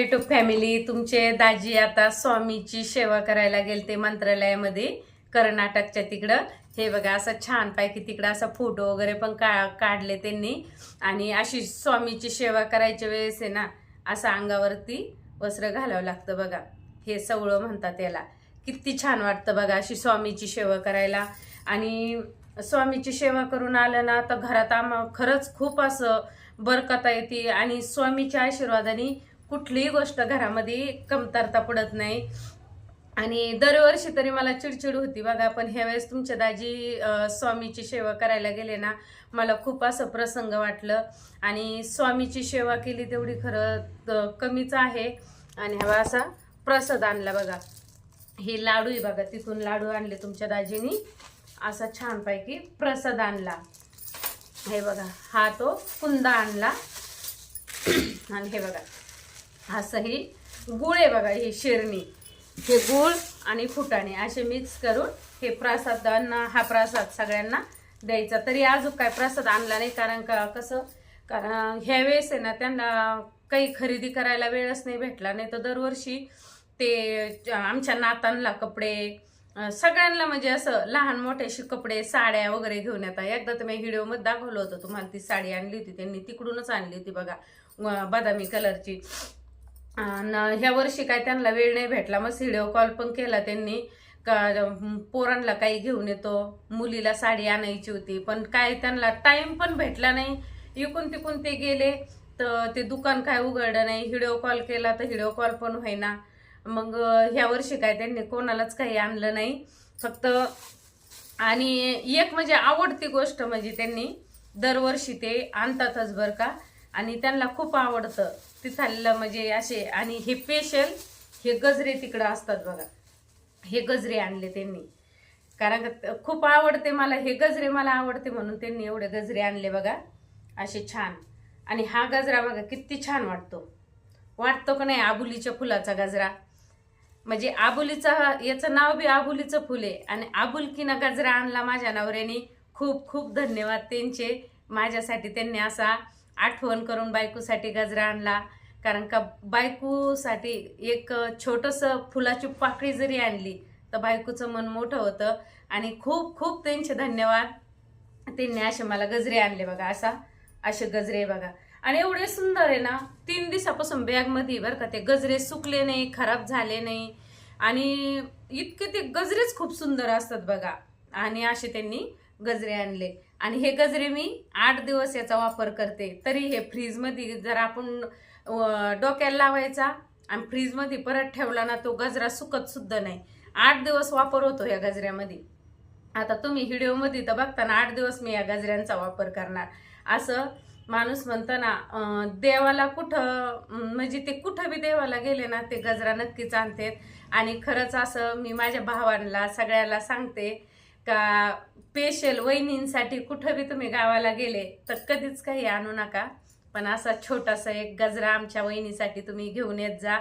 YouTube family तुमचे दाजी आता स्वामीची सेवा करायला गेले ते मंत्रालयामध्ये कर्नाटकच्या तिकडं. हे बघा असं छानपैकी तिकडं असा फोटो वगैरे पण का काढले त्यांनी. आणि अशी स्वामीची सेवा करायच्या वेळेस आहे ना असं अंगावरती वस्त्र घालावं लागतं बघा. हे सवळं म्हणतात याला. किती छान वाटतं बघा अशी स्वामीची सेवा करायला. आणि स्वामीची सेवा करून आलं ना तर घरात आम खरंच खूप असं बरकता येते. आणि स्वामीच्या आशीर्वादाने कुठलीही गोष्ट घरामध्ये कमतरता पडत नाही. आणि दरवर्षी तरी मला चिडचिड होती बघा पण ह्यावेळेस तुमच्या दाजी स्वामीची सेवा करायला गेले ना मला खूप असं प्रसंग वाटलं. आणि स्वामीची सेवा केली तेवढी खरं कमीच आहे. आणि हवा असा प्रसाद आणला बघा. हे लाडू आहे बघा तिथून लाडू आणले तुमच्या दाजीनी. असा छानपैकी प्रसाद आणला. हे बघा हा तो कुंदा आणला. आणि हे बघा. असं ही गुळ आहे बघा ही शिरणी. हे गुळ आणि फुटाणे असे मिक्स करून हे प्रसादांना हा प्रसाद सगळ्यांना द्यायचा. तरी अजून काय प्रसाद आणला नाही कारण का कसं कारण ह्या वेळेस आहे ना त्यांना काही खरेदी करायला वेळच नाही भेटला. नाही तर दरवर्षी ते आमच्या नातांना कपडे सगळ्यांना म्हणजे असं लहान मोठ्याशी कपडे साड्या वगैरे घेऊन येतात. एकदा तर मी व्हिडिओमध्ये दाखवलं होतं तुम्हाला ती साडी आणली होती त्यांनी तिकडूनच आणली होती बघा बदामी कलरची. आणि ह्या वर्षी काय त्यांना वेळ नाही भेटला. मग व्हिडिओ कॉल पण केला त्यांनी. का पोरांना काही घेऊन येतो. मुलीला साडी आणायची होती. पण काय त्यांना टाइम पण भेटला नाही. इकून तिकून ते गेले. तर ते दुकान काय उघडलं नाही. व्हिडिओ कॉल केला तर व्हिडिओ कॉल पण होईना. मग ह्या वर्षी काय त्यांनी कोणालाच काही आणलं नाही. फक्त आणि एक म्हणजे आवडती गोष्ट म्हणजे त्यांनी दरवर्षी ते आणतातच बरं का. आणि त्यांना खूप आवडतं. तिथलं म्हणजे असे. आणि हे स्पेशल हे गजरे तिकडं असतात बघा. हे गजरे आणले त्यांनी. कारण का खूप आवडते मला हे गजरे मला आवडते म्हणून त्यांनी एवढे गजरे आणले बघा. असे छान. आणि हा गजरा बघा किती छान वाटतो. वाटतो का नाही आबुलीच्या फुलाचा गजरा? म्हणजे आबुलीचा याचं नाव बी आबुलीचं फुल आहे. आणि आबुलकीनं गजरा आणला माझ्या नवऱ्याने. खूप खूप धन्यवाद त्यांचे. माझ्यासाठी त्यांनी असा आठवण करून बायकोसाठी गजरा आणला. कारण का बायकोसाठी एक छोटंसं फुलाची पाकळी जरी आणली तर बायकोचं मन मोठं होतं. आणि खूप खूप त्यांचे धन्यवाद. त्यांनी असे मला गजरे आणले बघा असा असे गजरे बघा. आणि एवढे सुंदर आहे ना तीन दिवसापासून बॅगमध्ये बरं का ते गजरे सुकले नाही खराब झाले नाही. आणि इतके ते गजरेच खूप सुंदर असतात बघा. आणि असे त्यांनी गजरे आणले. आणि हे गजरे मी आठ दिवस याचा वापर करते. तरी हे फ्रीजमध्ये जर आपण डोक्याला लावायचा आणि फ्रीजमध्ये परत ठेवला ना तो गजरा सुकत सुद्धा नाही. आठ दिवस वापर होतो या गजऱ्यामध्ये. आता तुम्ही व्हिडिओमध्ये तर बघताना आठ दिवस मी या गजऱ्यांचा वापर करणार. असं माणूस म्हणतो ना देवाला कुठं म्हणजे ते कुठं बी देवाला गेले ना ते गजरा नक्कीच आणतात. आणि खरंच असं मी माझ्या भावांना सगळ्याला सांगते का स्पेशल वहिनींसाठी कुठं बी तुम्ही गावाला गेले तर कधीच काही आणू नका. पण असा छोटासा एक गजरा आमच्या वहिनीसाठी तुम्ही घेऊन येत जा.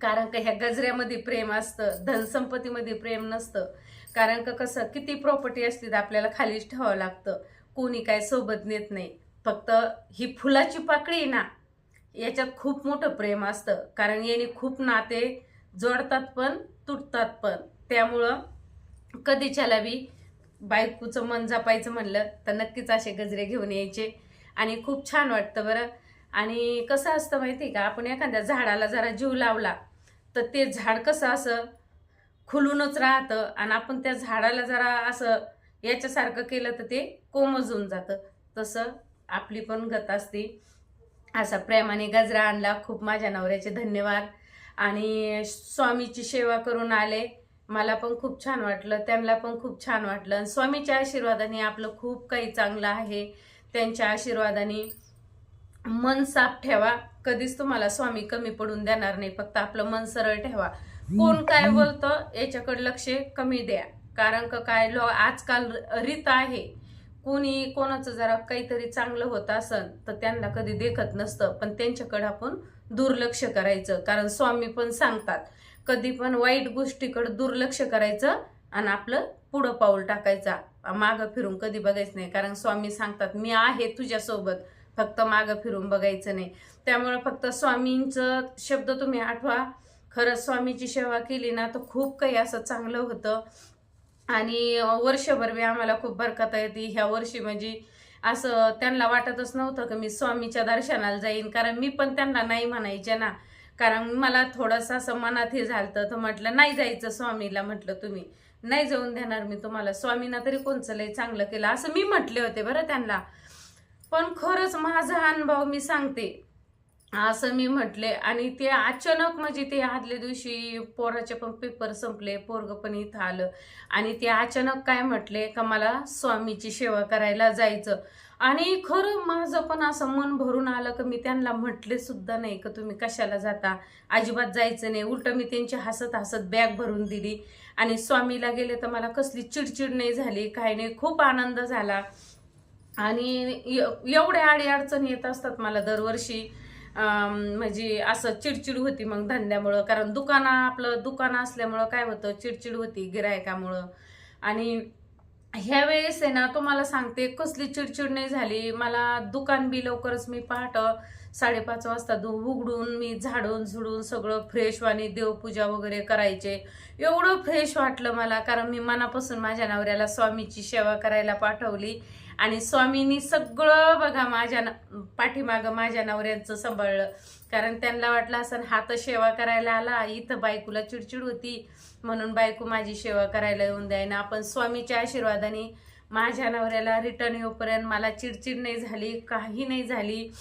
कारण का ह्या गजऱ्यामध्ये प्रेम असतं धनसंपत्तीमध्ये प्रेम नसतं. कारण का कसं किती प्रॉपर्टी असते तर आपल्याला खालीच ठेवावं लागतं. कोणी काय सोबत नेत नाही. फक्त ही फुलाची पाकळी ना याच्यात खूप मोठं प्रेम असतं. कारण याने खूप नाते जोडतात पण तुटतात पण. त्यामुळं कधीच्याला बी बायकोचं मन जपायचं म्हणलं तर नक्कीच असे गजरे घेऊन यायचे. आणि खूप छान वाटतं बरं. आणि कसं असतं माहिती आहे का? आपण एखाद्या झाडाला जरा जीव लावला तर ते झाड कसं असं खुलूनच राहतं आणि आपण त्या झाडाला जरा असं याच्यासारखं केलं तर ते कोमजून जातं. तसं आपली पण गत असते. असा प्रेमाने गजरा आणला. खूप माझ्या नवऱ्याचे धन्यवाद. आणि स्वामीची सेवा करून आले. मला पण खूप छान वाटलं त्यांना पण खूप छान वाटलं. आणि स्वामीच्या आशीर्वादाने आपलं खूप काही चांगलं आहे. त्यांच्या आशीर्वादाने मन साफ ठेवा. कधीच तुम्हाला स्वामी कमी पडून देणार नाही. फक्त आपलं मन सरळ ठेवा. कोण काय बोलतं याच्याकडे लक्ष कमी द्या. कारण का काय लो आजकाल रीत आहे. कोणी कोणाचं जरा काहीतरी चांगलं होत असन तर त्यांना कधी देखत नसतं. पण त्यांच्याकडे आपण दुर्लक्ष करायचं. कारण स्वामी पण सांगतात कधी पण वाईट गोष्टीकडे दुर्लक्ष करायचं आणि आपलं पुढं पाऊल टाकायचा. मागं फिरून कधी बघायचं नाही. कारण स्वामी सांगतात मी आहे तुझ्यासोबत. फक्त मागं फिरून बघायचं नाही. त्यामुळे फक्त स्वामींचं शब्द तुम्ही आठवा. खरंच स्वामीची सेवा केली ना तर खूप काही असं चांगलं होतं. आणि वर्षभर बी आम्हाला खूप बरकता येते ह्या वर्षी म्हणजे असं त्यांना वाटतच नव्हतं की मी स्वामीच्या दर्शनाला जाईन. कारण मी पण त्यांना नाही म्हणायचे ना. कारण मला थोडंसं असं मनात हे झालं तर म्हटलं नाही जायचं स्वामीला म्हटलं तुम्ही. नाही जाऊन देणार मी तुम्हाला. स्वामींना तरी कोणचं लय चांगलं केलं? असं मी म्हटले होते बरं त्यांना. पण खरंच माझा अनुभव मी सांगते. असं मी म्हटले. आणि ते अचानक म्हणजे ते आदल्या दिवशी पोराचे पण पेपर संपले पोरग पण इथं आलं. आणि ते अचानक काय म्हटले का मला स्वामीची सेवा करायला जायचं. आणि खरं माझं पण असं मन भरून आलं का मी त्यांना म्हटले सुद्धा नाही का तुम्ही कशाला जाता? अजिबात जायचं नाही. उलट मी त्यांची हसत हसत बॅग भरून दिली. आणि स्वामीला गेले तर मला कसली चिडचिड नाही झाली काही नाही. खूप आनंद झाला. आणि एवढ्या आडी अडचणी येत असतात मला दरवर्षी. म्हणजे असं चिडचिड होती मग धंद्यामुळं. कारण दुकानं आपलं दुकान असल्यामुळं काय होतं? चिडचिड होती गिरायकामुळं. आणि ह्या वेळेस आहे ना तुम्हाला सांगते कसली चिडचिड नाही झाली. मला दुकान बी लवकरच मी पहाट साडेपाच वाजता दु उघडून मी झाडून झुडून सगळं फ्रेशवाणी देवपूजा वगैरे करायचे. एवढं फ्रेश वाटलं मला कारण मी मनापासून माझ्या नवऱ्याला स्वामीची सेवा करायला पाठवली. आणि स्वामींनी सगळं बघा माझ्या न- पाठीमागं माझ्या नवऱ्यांचं सांभाळलं. कारण त्यांना वाटलं असं हा तर सेवा करायला आला इथं बायकोला चिडचिड होती. म्हणून बायको माझी सेवा करायला येऊन द्यायना. आपण स्वामीच्या आशीर्वादाने माझ्या नवऱ्याला रिटर्न येऊपर्यंत मला चिडचिड नाही झाली काही नाही झाली.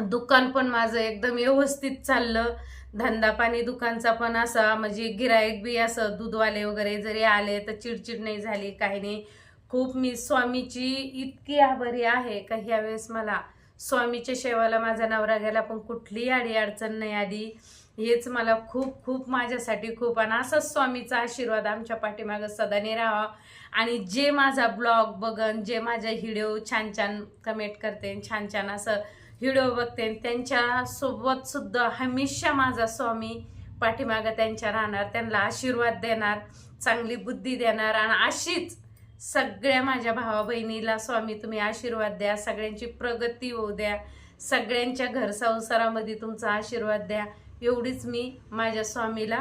दुकान पण माझं एकदम व्यवस्थित चाललं. धंदा पाणी दुकानचा पण असा म्हणजे गिरायक बी असं दूधवाले वगैरे जरी आले तर चिडचिड नाही झाली काही नाही. खूप मी स्वामीची इतकी आभारी आहे का ह्यावेळेस मला स्वामीच्या सेवाला माझा नवरा गेला पण कुठलीही आडी अडचण नाही आली. हेच मला खूप खूप माझ्यासाठी खूप आणि असंच स्वामीचा आशीर्वाद आमच्या पाठीमागं सदाने राहा आणि जे माझा ब्लॉग बघन जे माझ्या व्हिडिओ छान छान कमेंट करते छान छान असं व्हिडिओ बघते त्यांच्यासोबत सुद्धा हमेशा माझा स्वामी पाठीमागं त्यांच्या राहणार त्यांना आशीर्वाद देणार चांगली बुद्धी देणार आणि अशीच सगळ्या माझ्या भावा बहिणीला स्वामी तुम्ही आशीर्वाद द्या सगळ्यांची प्रगती होऊ द्या सगळ्यांच्या घर संसारामध्ये तुमचा आशीर्वाद द्या. एवढीच मी माझ्या स्वामीला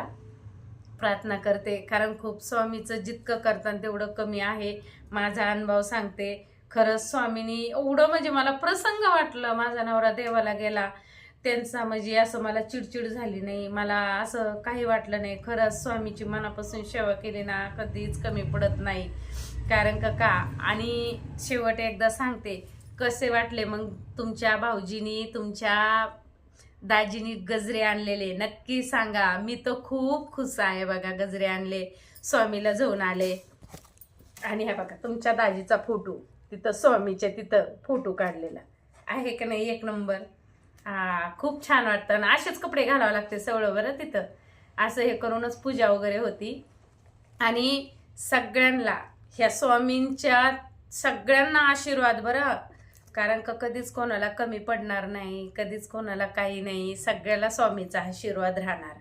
प्रार्थना करते. कारण खूप स्वामीचं जितकं करताना तेवढं कमी आहे. माझा अनुभव सांगते. खरंच स्वामीनी एवढं म्हणजे मला प्रसंग वाटलं. माझा नवरा देवाला गेला. त्यांचा म्हणजे असं मला चिडचिड झाली नाही. मला असं काही वाटलं नाही. खरंच स्वामीची मनापासून सेवा केली ना कधीच कमी पडत नाही. कारण का का? आणि शेवट एकदा सांगते कसे वाटले मग तुमच्या भाऊजीनी तुमच्या दाजीनी गजरे आणलेले? नक्की सांगा. मी तर खूप खुश आहे बघा गजरे आणले. स्वामीला जाऊन आले. आणि हे बघा तुमच्या दाजीचा फोटो तिथं स्वामीच्या तिथं फोटो काढलेला. आहे का नाही? एक नंबर. हा खूप छान वाटतं. आणि असेच कपडे घालावे लागते सगळं बरं तिथं. असं हे करूनच पूजा वगैरे होती. आणि सगळ्यांना ह्या स्वामींच्या सगळ्यांना आशीर्वाद बरं. कारण का कधीच कोणाला कमी पडणार नाही कधीच कोणाला काही नाही. सगळ्याला स्वामीचा आशीर्वाद राहणार.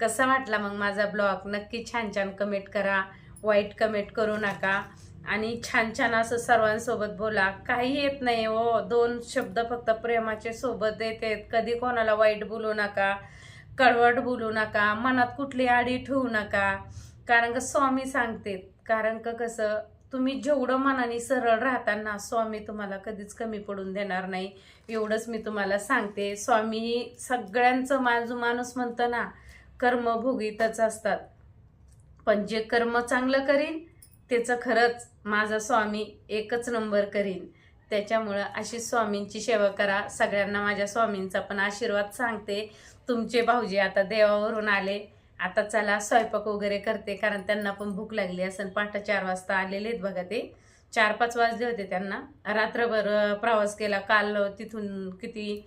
कसा वाटला मग माझा ब्लॉग? नक्की छान छान कमेंट करा. वाईट कमेंट करू नका. आणि छान छान असं सर्वांसोबत बोला. काही येत नाही हो. दोन शब्द फक्त प्रेमाचे सोबत येतात कधी कोणाला वाईट बोलू नका कडवट बोलू नका मनात कुठली आडी ठेवू नका. कारण का स्वामी सांगते कारण का कसं तुम्ही जेवढं मनाने सरळ राहताना स्वामी तुम्हाला कधीच कमी पडून देणार नाही. एवढंच मी तुम्हाला सांगते. स्वामी सगळ्यांचं माझं माणूस म्हणतं ना कर्म भोगीतच असतात. पण जे कर्म चांगलं करीन त्याचं खरंच माझा स्वामी एकच नंबर करीन. त्याच्यामुळं अशी स्वामींची सेवा करा. सगळ्यांना माझ्या स्वामींचा पण आशीर्वाद सांगते. तुमचे भाऊजी आता देवावरून आले. आता चला स्वयंपाक वगैरे करते कारण त्यांना पण भूक लागली असेल. पहाटे चार वाजता आलेले आहेत बघा ते. चार पाच वाजले होते त्यांना. रात्रभर प्रवास केला. काल तिथून किती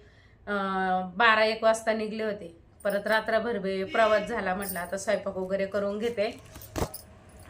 बारा एक वाजता निघले होते. परत रात्रभर प्रवास झाला म्हटलं. आता स्वयंपाक वगैरे करून घेते.